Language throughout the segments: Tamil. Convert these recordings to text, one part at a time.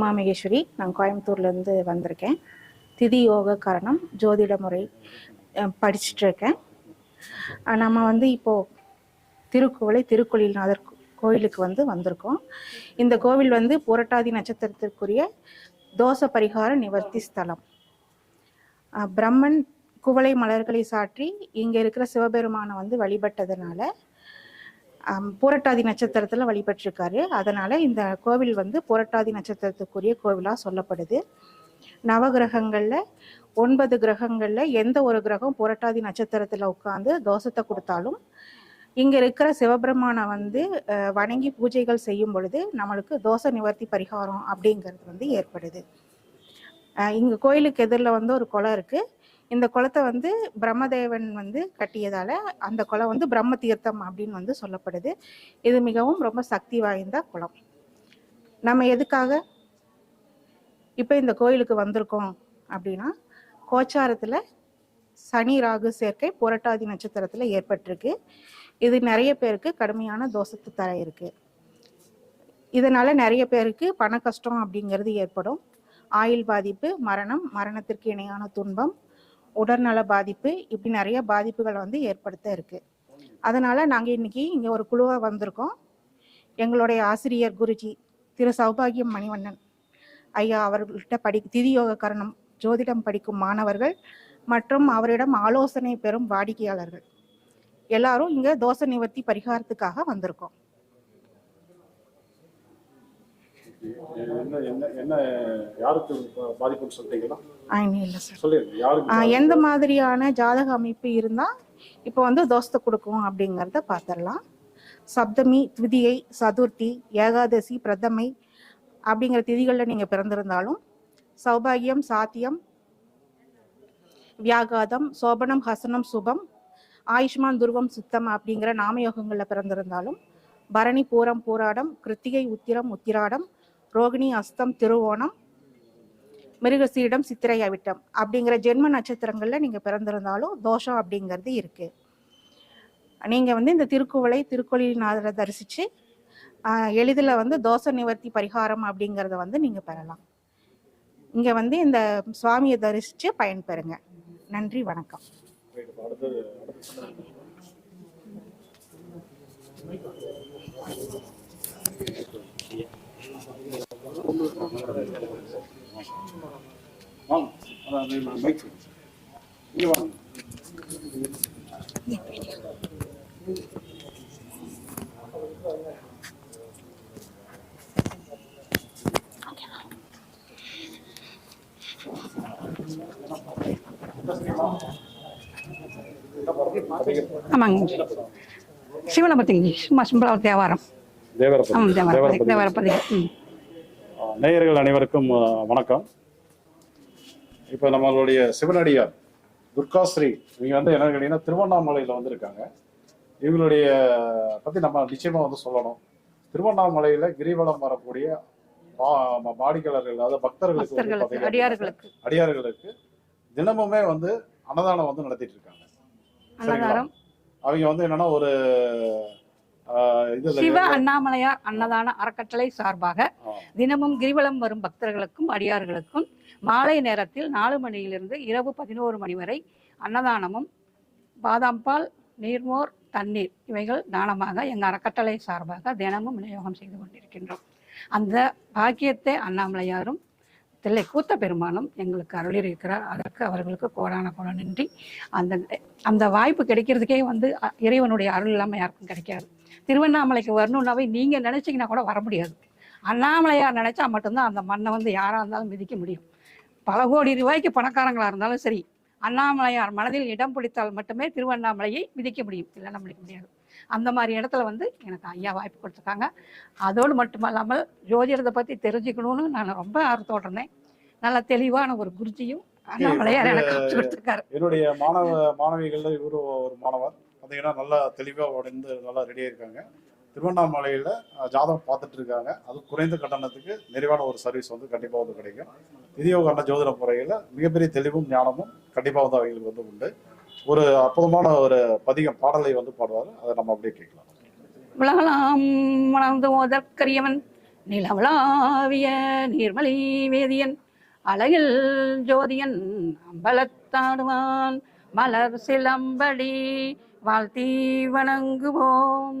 என் உமா மகேஸ்வரி நான் கோயம்புத்தூர்லேருந்து வந்திருக்கேன். திதி யோக காரணம் ஜோதிட முறை அஹ், படிச்சுட்டு இருக்கேன் நம்ம வந்து இப்போது திருக்குவளை திருக்கோயில்நாதர் கோயிலுக்கு வந்து வந்திருக்கோம். இந்த கோவில் வந்து புரட்டாதி நட்சத்திரத்திற்குரிய தோஷ பரிகார நிவர்த்தி ஸ்தலம். பிரம்மன் குவளை மலர்களை சாற்றி இங்கே இருக்கிற சிவபெருமானை வந்து வழிபட்டதுனால புரட்டாதி நட்சத்திரத்தில் வழிபட்டிருக்காரு. அதனால் இந்த கோவில் வந்து புரட்டாதி நட்சத்திரத்துக்குரிய கோவிலாக சொல்லப்படுது. நவகிரகங்களில் ஒன்பது கிரகங்களில் எந்த ஒரு கிரகம் புரட்டாதி நட்சத்திரத்தில் உட்காந்து தோஷத்தை கொடுத்தாலும் இங்கே இருக்கிற சிவபெருமானை வந்து வணங்கி பூஜைகள் செய்யும் பொழுது நம்மளுக்கு தோஷ நிவர்த்தி பரிகாரம் அப்படிங்கிறது வந்து ஏற்படுது. இங்கே கோயிலுக்கு எதிரில் வந்து ஒரு குளம் இருக்குது இந்த குளத்தை வந்து பிரம்மதேவன் வந்து கட்டியதால அந்த குளம் வந்து பிரம்ம தீர்த்தம் அப்படின்னு வந்து சொல்லப்படுது. இது மிகவும் ரொம்ப சக்தி வாய்ந்த குளம். நம்ம எதுக்காக இப்போ இந்த கோயிலுக்கு வந்திருக்கோம் அப்படின்னா கோச்சாரத்தில் சனி ராகு சேர்க்கை புரட்டாதி நட்சத்திரத்தில் ஏற்பட்டிருக்கு. இது நிறைய பேருக்கு கடுமையான தோஷத்தை தர இருக்கு. இதனால நிறைய பேருக்கு பண கஷ்டம் அப்படிங்கிறது ஏற்படும். ஆயுள் பாதிப்பு மரணம் மரணத்திற்கு இணையான துன்பம் உடல்நல பாதிப்பு இப்படி நிறைய பாதிப்புகளை வந்து ஏற்படுத்த இருக்கு. அதனால நாங்கள் இன்னைக்கு இங்கே ஒரு குழுவாக வந்திருக்கோம். எங்களுடைய ஆசிரியர் குருஜி திரு சௌபாகியம் மணிவண்ணன் ஐயா அவர்கள்ட்ட படி திதியோக கரணம் ஜோதிடம் படிக்கும் மாணவர்கள் மற்றும் அவரிடம் ஆலோசனை பெறும் வாடிக்கையாளர்கள். எல்லாரும் இங்கே தோசை நிவர்த்தி பரிகாரத்துக்காக வந்திருக்கோம். என்ன என்ன என்ன யாருக்கு பா- பாதிப்புன்னு சொல்றீங்களா? ஆயினே இல்லை சார் சொல்லிருங்க யாருக்கு ஆஹ் எந்த மாதிரியான ஜாதக அமைப்பு இருந்தா இப்போ வந்து தோஷத்தை கொடுக்கும் அப்படிங்கிறத பார்த்துடலாம் சப்தமி துதியை சதுர்த்தி ஏகாதசி பிரதமை அப்படிங்கிற திதிகளில் நீங்கள் பிறந்திருந்தாலும் சௌபாகியம் சாத்தியம் வியாகாதம் சோபனம் ஹசனம் சுபம் ஆயுஷ்மான் துருவம் சுத்தம் அப்படிங்கிற நாமயோகங்களில் பிறந்திருந்தாலும் பரணி பூரம் பூராடம் கிருத்திகை உத்திரம் உத்திராடம் ரோகிணி அஸ்தம் திருவோணம் மிருகசீடம் சித்திரையவிட்டம் அப்படிங்கிற ஜென்ம நட்சத்திரங்களில் நீங்கள் பிறந்திருந்தாலும் தோஷம் அப்படிங்கிறது இருக்குது நீங்கள் வந்து இந்த திருக்குவளை திருக்கோயில்நாதரை தரிசித்து எளிதில் வந்து தோஷ நிவர்த்தி பரிகாரம் அப்படிங்கிறத வந்து நீங்கள் பெறலாம். இங்கே வந்து இந்த சுவாமியை தரிசித்து பயன்பெறுங்க நன்றி வணக்கம். Thank you. மைக் இங்க வாங்க ஆமாங்க சிவனபத்திங்க சும்மா சிம்பிளா ஒரு தேவாரம். தேவாரம். தேவரப்பதி தேவாரப்பதி ம். ஆ, நேயர்கள் அனைவருக்கும் வணக்கம். இப்போ நம்மளுடைய சிவனடியார் துர்காஸ்ரீ இவங்க வந்து என்ன கேட்டீங்கன்னா திருவண்ணாமலையில் வந்திருக்காங்க. இவங்களுடைய பற்றி நம்ம நிச்சயமாக வந்து சொல்லணும். திருவண்ணாமலையில் கிரிவலம் வரக்கூடிய வா- ம- வாடிக்கையாளர்கள் அதாவது பக்தர்களுக்கு வந்து பக்தர்களுக்கு பார்த்தீங்கன்னா, அடியார்களுக்கு. அடியார்களுக்கு தினமுமே வந்து அன்னதானம் வந்து நடத்திட்டு இருக்காங்க. சரிங்களா? அவங்க வந்து என்னன்னா ஒரு சிவ அண்ணாமலையார் அன்னதான அறக்கட்டளை சார்பாக. தினமும் கிரிவலம் வரும் பக்தர்களுக்கும் அடியார்களுக்கும் மாலை நேரத்தில் நாலு மணியிலிருந்து இரவு பதினோரு மணி வரை அன்னதானமும் பாதாம் பால் நீர்மோர் தண்ணீர் இவைகள் தானமாக எங்கள் அறக்கட்டளை சார்பாக தினமும் விநியோகம் செய்து கொண்டிருக்கின்றோம். அந்த பாக்கியத்தை அண்ணாமலையாரும் தில்லை கூத்த பெருமானும் எங்களுக்கு அருளியிருக்கிறார். அதற்கு அவர்களுக்கு கோடான கோட நன்றி அந்த அந்த வாய்ப்பு கிடைக்கிறதுக்கே வந்து இறைவனுடைய அருள் இல்லாமல் யாருக்கும் கிடைக்காது. திருவண்ணாமலைக்கு வரணுன்னாவே நீங்கள் நினச்சிங்கன்னா கூட வர முடியாது. அண்ணாமலையார் நினைச்சா மட்டும்தான் அந்த மண்ணை வந்து யாராக இருந்தாலும் மிதிக்க முடியும். பல கோடி ரூபாய்க்கு பணக்காரங்களாக இருந்தாலும் சரி அண்ணாமலையார் மனதில் இடம் பிடித்தால் மட்டுமே திருவண்ணாமலையை மிதிக்க முடியும். இல்லைன்னா முடிக்க முடியாது. அந்த மாதிரி இடத்துல வந்து எனக்கு ஐயா வாய்ப்பு கொடுத்துருக்காங்க. அதோடு மட்டுமல்லாமல் ஜோதிடத்தை பற்றி தெரிஞ்சுக்கணும்னு நான் ரொம்ப ஆர்வத்தோடு இருந்தேன். நல்ல தெளிவான ஒரு குருஜியும் அண்ணாமலையார் எனக்கு கொடுத்துருக்காரு. என்னுடைய மாணவ மாணவிகள்ல இவரு ஒரு மாணவர். பார்த்தீங்கன்னா நல்லா தெளிவாக உடைந்து நல்லா ரெடியாக இருக்காங்க. திருவண்ணாமலையில் ஜாதகம் பார்த்துட்டு இருக்காங்க அது குறைந்த கட்டணத்துக்கு நிறைவான ஒரு சர்வீஸ் வந்து கண்டிப்பாக வந்து கிடைக்கும். திதியோகரண ஜோதிட முறையில் மிகப்பெரிய தெளிவும் ஞானமும் கண்டிப்பாக வந்து அவங்களுக்கு வந்து உண்டு. ஒரு அற்புதமான ஒரு பதிகம் பாடலை வந்து பாடுவார். அதை நம்ம அப்படியே கேட்கலாம். உலகலாம் மணந்து ஓதற்கரியவன் நிலவளாவிய நீர்மலி வேதியன் அழகில் ஜோதியன் அம்பலத்தாடுவான் மலர் சிலம்படி வாழ்த்தி வணங்குவோம்.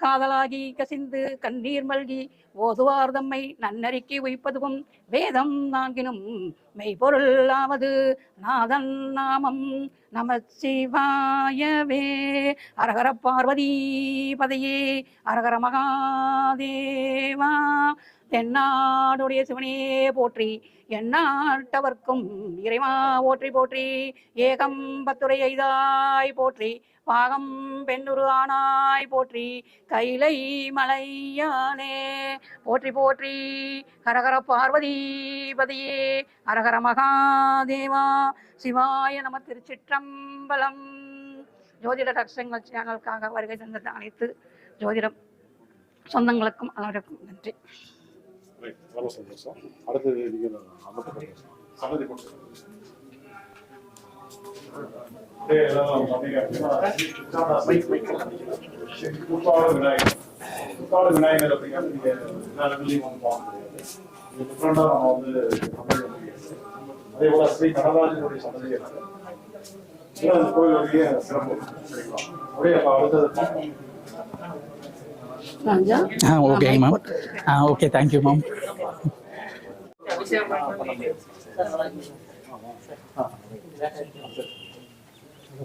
காதலாகி கசிந்து கண்ணீர் மல்கி ஓதுவார் தம்மை நன்னறிக்கி உய்ப்பதுவும் வேதம் நான்கினும் மெய்பொருளாவது நாதன் நாமம். நம சிவாயவே அரகர பார்வதி பதையே. அரகர மகாதேவா. தென்னாடுடைய சிவனே போற்றி. எந்நாட்டவர்க்கும் இறைவா போற்றி போற்றி. ஏகம் பத்துரை எய்தாய் போற்றி. பாகம் பெண்ணுரு ஆனாய் போற்றி. கைலை மலையானே. போற்றி போற்றி ஹரஹர பார்வதிபதியே. ஹரஹர மகாதேவா சிவாய நம திருச்சிற்றம்பலம். ஜோதிட ரகசியங்கள் சேனலுக்காக வருகை தந்த அனைத்து ஜோதிடம் சொந்தங்களுக்கும் அனைவருக்கும் நன்றி. Right. ரொம்ப சந்தோஷம். அடுத்தது புத்தாடு விநாயகர் புத்தாடு விநாயகர் அப்படிங்கிறது நீங்க எல்லா இடத்துலையும் வந்து பார்க்க முடியாது இது டிஃப்ரெண்டா நம்ம வந்து முடியாது அதே போல ஸ்ரீ நடராஜனுடைய இது அந்த கோயிலுடைய சிறப்பு சரிங்களா அப்படியே அப்ப அடுத்தது ஆ ஓகேங்க மேம் ஆ ஓகே தேங்க்யூ மேம்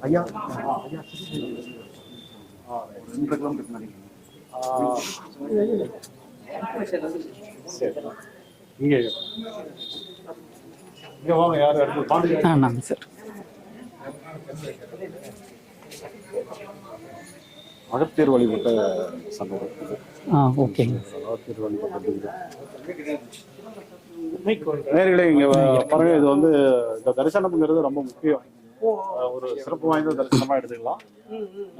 ஐயா ஐயா ரெண்டு கிலோமீட்டர் முன்னாடி. ஆ, சரி. அகத்தியர் வழிபட்ட சம்பவம் ஆ ஓகேங்க அகத்தியர் வழிபட்ட நேர்களே இங்க பாருங்க இது வந்து இந்த தரிசனம்ங்கிறது ரொம்ப முக்கியம் ஒரு சிறப்பு வாய்ந்த தரிசனமா எடுத்துக்கலாம்.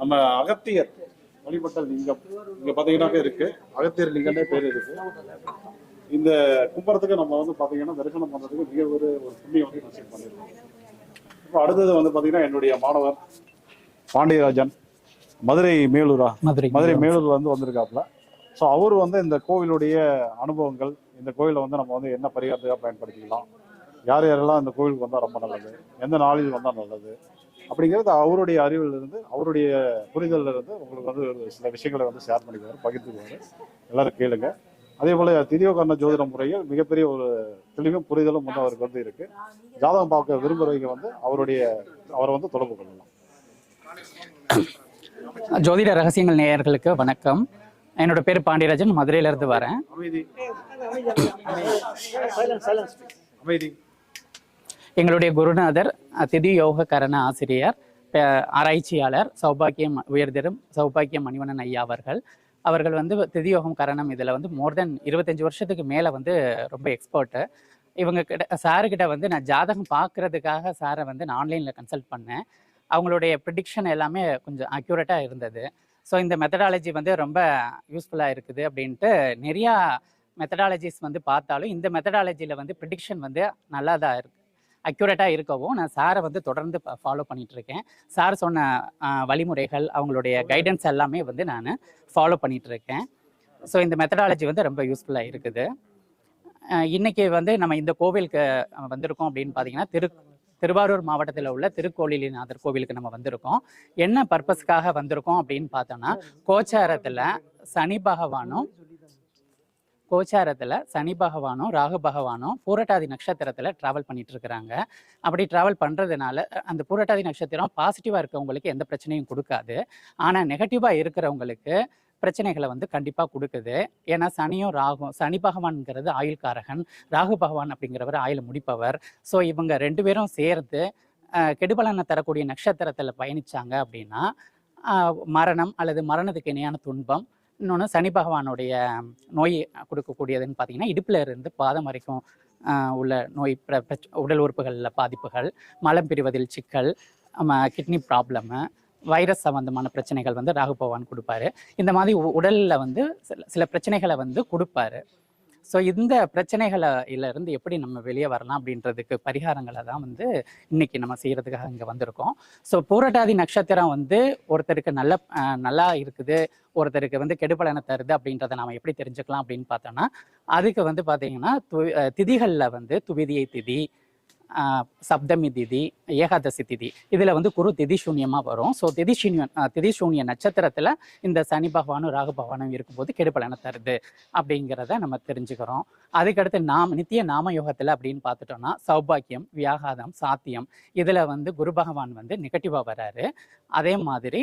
நம்ம அகத்தியர் வழிபட்ட லிங்கம் இங்க பாத்தீங்கன்னாக்க இருக்கு. அகத்தியர் லிங்கம்னே பேர் இருக்கு. இந்த கும்பறத்துக்கு நம்ம வந்து பாத்தீங்கன்னா தரிசனம் பண்றதுக்கு மிக ஒரு ஒரு புண்ணியம் வந்து நசீப் பண்ணிருக்கோம். இப்போ அடுத்தது வந்து பாத்தீங்கன்னா என்னுடைய மாணவர் பாண்டியராஜன் மதுரை மேலூரா மதுரை மதுரை மேலூர்ல இருந்து வந்திருக்காப்புல. ஸோ அவர் வந்து இந்த கோவிலுடைய அனுபவங்கள் இந்த கோயிலை வந்து நம்ம வந்து என்ன பரிகாரத்துக்காக பயன்படுத்திக்கலாம் யார் யாரெல்லாம் இந்த கோவிலுக்கு வந்தால் ரொம்ப நல்லது எந்த நாளில் வந்தால் நல்லது அப்படிங்கிறது அவருடைய அறிவில் இருந்து அவருடைய புரிதல்ல இருந்து உங்களுக்கு வந்து ஒரு சில விஷயங்களை வந்து ஷேர் பண்ணிக்குவார் பகிர்ந்துக்குவார் எல்லாரும் கேளுங்க அதே போல திதியோகர்ண ஜோதிட முறையில் மிகப்பெரிய ஒரு தெளிவும் புரிதலும் வந்து அவருக்கு வந்து இருக்கு ஜாதகம் பார்க்க விரும்புறவங்க வந்து அவருடைய அவரை வந்து தொடர்பு கொள்ளலாம் ஜோதிட ரகசியங்கள் நேயர்களுக்கு வணக்கம் என்னோட பேர் பாண்டியராஜன் மதுரையில இருந்து வரேன் அமைதி அமைதி எங்களுடைய குருநாதர் திதி யோக கரண ஆசிரியர் ஆராய்ச்சியாளர் சௌபாக்கியம் உயர்தரும் சௌபாக்கியம் மணிவணன் ஐயா அவர்கள். அவர்கள் வந்து திதியோகம் கரணம் இதில் வந்து மோர் தென் இருபத்தஞ்சி வருஷத்துக்கு மேலே வந்து ரொம்ப எக்ஸ்பர்ட்டு இவங்க கிட்ட சாருக்கிட்ட வந்து நான் ஜாதகம் பார்க்குறதுக்காக சாரை வந்து நான் ஆன்லைனில் கன்சல்ட் பண்ணேன். அவங்களுடைய ப்ரிடிக்ஷன் எல்லாமே கொஞ்சம் அக்யூரேட்டாக இருந்தது. ஸோ இந்த மெத்தடாலஜி வந்து ரொம்ப யூஸ்ஃபுல்லாக இருக்குது அப்படின்ட்டு நிறையா மெத்தடாலஜிஸ் வந்து பார்த்தாலும் இந்த மெத்தடாலஜியில் வந்து ப்ரிடிக்ஷன் வந்து நல்லா தான் இருக்குது அக்யூரேட்டாக இருக்கவும் நான் சாரை வந்து தொடர்ந்து ஃபாலோ பண்ணிட்டு இருக்கேன் சார் சொன்ன வழிமுறைகள் அவங்களுடைய கைடன்ஸ் எல்லாமே வந்து நான் ஃபாலோ பண்ணிட்டு இருக்கேன் ஸோ இந்த மெத்தடாலஜி வந்து ரொம்ப யூஸ்ஃபுல்லாக இருக்குது. இன்னைக்கு வந்து நம்ம இந்த கோவிலுக்கு வந்திருக்கோம் அப்படின்னு பார்த்தீங்கன்னா திரு திருவாரூர் மாவட்டத்தில் உள்ள திருக்கோளிலிநாதர் கோவிலுக்கு நம்ம வந்திருக்கோம். என்ன பர்பஸ்க்காக வந்திருக்கோம் அப்படின்னு பார்த்தோம்னா கோச்சாரத்தில் சனி பகவானும் கோச்சாரத்தில் சனி பகவானும் ராகு பகவானும் பூரட்டாதி நட்சத்திரத்தில் ட்ராவல் பண்ணிட்டு இருக்கிறாங்க அப்படி ட்ராவல் பண்ணுறதுனால அந்த பூரட்டாதி நட்சத்திரம் பாசிட்டிவாக இருக்கவங்களுக்கு எந்த பிரச்சனையும் கொடுக்காது. ஆனால் நெகட்டிவாக இருக்கிறவங்களுக்கு பிரச்சனைகளை வந்து கண்டிப்பாக கொடுக்குது. ஏன்னா சனியும் ராகும் சனி பகவான்ங்கிறது ஆயுள்காரகன் ராகு பகவான் அப்படிங்கிறவர் ஆயுள் முடிப்பவர். ஸோ இவங்க ரெண்டு பேரும் சேர்ந்து கெடுபலனை தரக்கூடிய நட்சத்திரத்தில் பயணித்தாங்க அப்படின்னா மரணம் அல்லது மரணத்துக்கு இணையான துன்பம் இன்னொன்று சனி பகவானுடைய நோய் கொடுக்கக்கூடியதுன்னு பார்த்தீங்கன்னா இடுப்பில் இருந்து பாதம் வரைக்கும் உள்ள நோய் பிர- உடல் உறுப்புகளில் பாதிப்புகள் மலம் பிரிவதில் சிக்கல் கிட்னி ப்ராப்ளமு வைரஸ் சம்பந்தமான பிரச்சனைகள் வந்து ராகு பகவான் கொடுப்பாரு. இந்த மாதிரி உடலில் வந்து சில சில பிரச்சனைகளை வந்து கொடுப்பாரு. ஸோ இந்த பிரச்சனைகளை இருந்து எப்படி நம்ம வெளியே வரலாம் அப்படின்றதுக்கு பரிகாரங்களை தான் வந்து இன்னைக்கு நம்ம செய்கிறதுக்காக இங்கே வந்திருக்கோம். ஸோ பூரட்டாதி நட்சத்திரம் வந்து ஒருத்தருக்கு நல்ல நல்லா இருக்குது ஒருத்தருக்கு வந்து கெடுபலனை தருது அப்படின்றத நாம் எப்படி தெரிஞ்சுக்கலாம் அப்படின்னு பார்த்தோம்னா அதுக்கு வந்து பார்த்தீங்கன்னா து திதிகளில் வந்து துவிதியை திதி சப்தமி திதி ஏகாதசி திதி. இதில் வந்து குரு திதி சூன்யமாக வரும். ஸோ திதி சூன்யன் திதி சூன்ய நட்சத்திரத்தில் இந்த சனி பகவானும் ராகு பகவானும் இருக்கும்போது கெடுபலனை தருது அப்படிங்கிறத நம்ம தெரிஞ்சுக்கிறோம். அதுக்கடுத்து நாம் நித்திய நாம யோகத்தில் அப்படின்னு பார்த்துட்டோம்னா சௌபாக்கியம் வியாகாதம் சாத்தியம் இதில் வந்து குரு பகவான் வந்து நெகட்டிவாக வராரு. அதே மாதிரி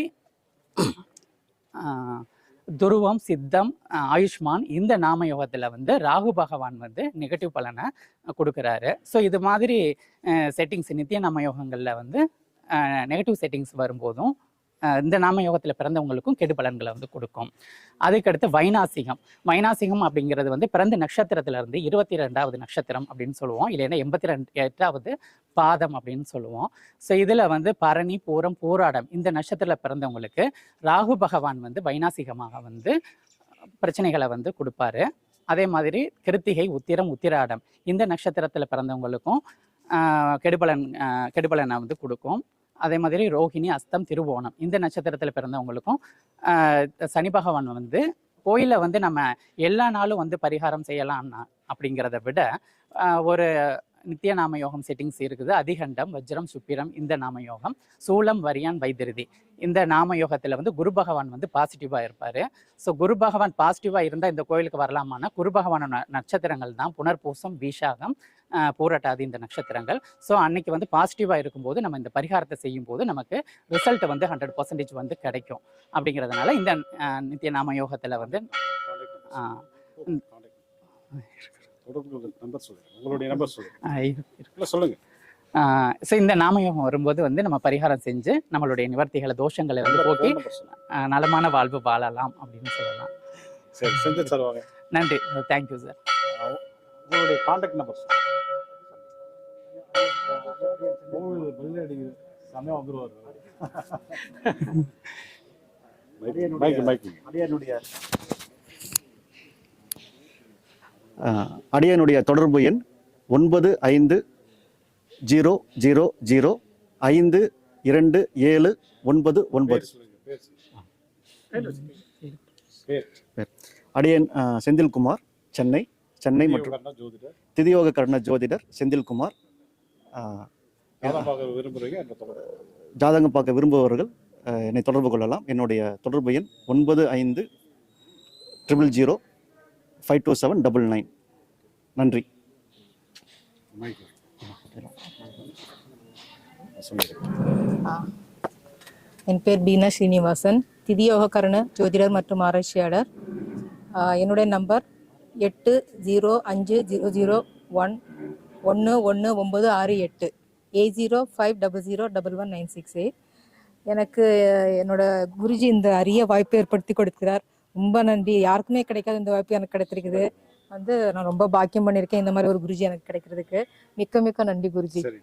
துருவம் சித்தம் ஆயுஷ்மான் இந்த நாம யோகத்தில் வந்து ராகு பகவான் வந்து நெகட்டிவ் பலனை கொடுக்குறாரு. ஸோ இது மாதிரி செட்டிங்ஸ் நித்திய நாம யோகங்களில் வந்து நெகட்டிவ் செட்டிங்ஸ் வரும்போதும் இந்த நாம யோகத்தில் பிறந்தவங்களுக்கும் கெடு பலன்களை வந்து கொடுக்கும். அதுக்கடுத்து வைநாசிகம் வைநாசிகம் அப்படிங்கிறது வந்து பிறந்த நட்சத்திரத்திலிருந்து இருபத்தி ரெண்டாவது நட்சத்திரம் அப்படின்னு சொல்லுவோம். இல்லைன்னா எண்பத்தி ரெண்டு எட்டாவது பாதம் அப்படின்னு சொல்லுவோம். ஸோ இதில் வந்து பரணி பூரம் போராடம் இந்த நட்சத்திரத்தில் பிறந்தவங்களுக்கு ராகு பகவான் வந்து வைநாசிகமாக வந்து பிரச்சனைகளை வந்து கொடுப்பாரு. அதே மாதிரி கிருத்திகை உத்திரம் உத்திராடம் இந்த நட்சத்திரத்தில் பிறந்தவங்களுக்கும் கெடுபலன் கெடுபலனை வந்து கொடுக்கும். அதே மாதிரி ரோஹிணி அஸ்தம் திருவோணம் இந்த நட்சத்திரத்தில் பிறந்தவங்களுக்கும் சனி பகவான் வந்து கோயிலில் வந்து நம்ம எல்லா நாளும் வந்து பரிகாரம் செய்யலாம்னா அப்படிங்கிறத விட ஒரு நித்திய நாம யோகம் செட்டிங்ஸ் இருக்குது. அதிகண்டம் வஜ்ரம் சுப்பிரம் இந்த நாம யோகம் சூலம் வரியான் வைத்திருதி. இந்த நாம யோகத்தில் வந்து குரு பகவான் வந்து பாசிட்டிவாக இருப்பார். ஸோ குரு பகவான் பாசிட்டிவாக இருந்தால் இந்த கோயிலுக்கு வரலாமான்னா குரு பகவான நட்சத்திரங்கள் தான். புனர்பூசம் வீஷாகம் பூரட்டாது பூரட்டாதி இந்த நட்சத்திரங்கள். ஸோ அன்னைக்கு வந்து பாசிட்டிவாக இருக்கும்போது நம்ம இந்த பரிகாரத்தை செய்யும் போது நமக்கு ரிசல்ட் வந்து ஹண்ட்ரட் பர்சன்டேஜ் வந்து கிடைக்கும். அப்படிங்கிறதுனால இந்த நித்திய நாம யோகத்தில் வந்து தொடர்பு நம்பர் சொல்லுங்க. உங்களுடைய நம்பர் சொல்லுங்க. ஆஹ், இது இல்லை சொல்லுங்க. ஸோ இந்த நாமயோகம் வரும்போது வந்து நம்ம பரிகாரம் செஞ்சு நம்மளுடைய நிவர்த்திகளை தோஷங்களை வந்து போக்கி நலமான வாழ்வு வாழலாம் அப்படின்னு சொல்லலாம். சரி செஞ்சு தருவாங்க. நன்றி. தேங்க்யூ சார் உங்களுடைய காண்டாக்ட் நம்பர் செம்மையாக வந்துருவார். அடியானுடைய தொடர்பு எண் ஒன்பது ஐந்து ஜீரோ ஜீரோ ஜீரோ ஐந்து இரண்டு ஏழு ஒன்பது ஒன்பது. அடியன் செந்தில்குமார் சென்னை சென்னை மற்றும் திதியோக கர்ண ஜோதிடர் செந்தில்குமார். ஜாதகம் பார்க்க விரும்புபவர்கள் என்னை தொடர்பு கொள்ளலாம். என்னுடைய தொடர்பு எண் ஒன்பது ஐந்து triple zero five two seven double nine நன்றி. என் பேர் பீனா ஸ்ரீனிவாசன் திதியோககரண ஜோதிடர் மற்றும் ஆராய்ச்சியாளர். என்னுடைய நம்பர் எட்டு ஜீரோ அஞ்சு ஜீரோ ஜீரோ ஒன் ஒன்று ஒன்று ஒம்பது ஆறு எட்டு eight zero five double zero double one nine six eight எனக்கு என்னோட குருஜி இந்த அரிய வாய்ப்பை ஏற்படுத்தி கொடுக்கிறார். ரொம்ப நன்றி. யாருக்குமே கிடைக்காத இந்த வாய்ப்பு எனக்கு கிடைத்திருக்குது. வந்து நான் ரொம்ப பாக்கியம் பண்ணியிருக்கேன். இந்த மாதிரி ஒரு குருஜி எனக்கு கிடைக்கிறதுக்கு. மிக்க மிக்க நன்றி குருஜி. சரி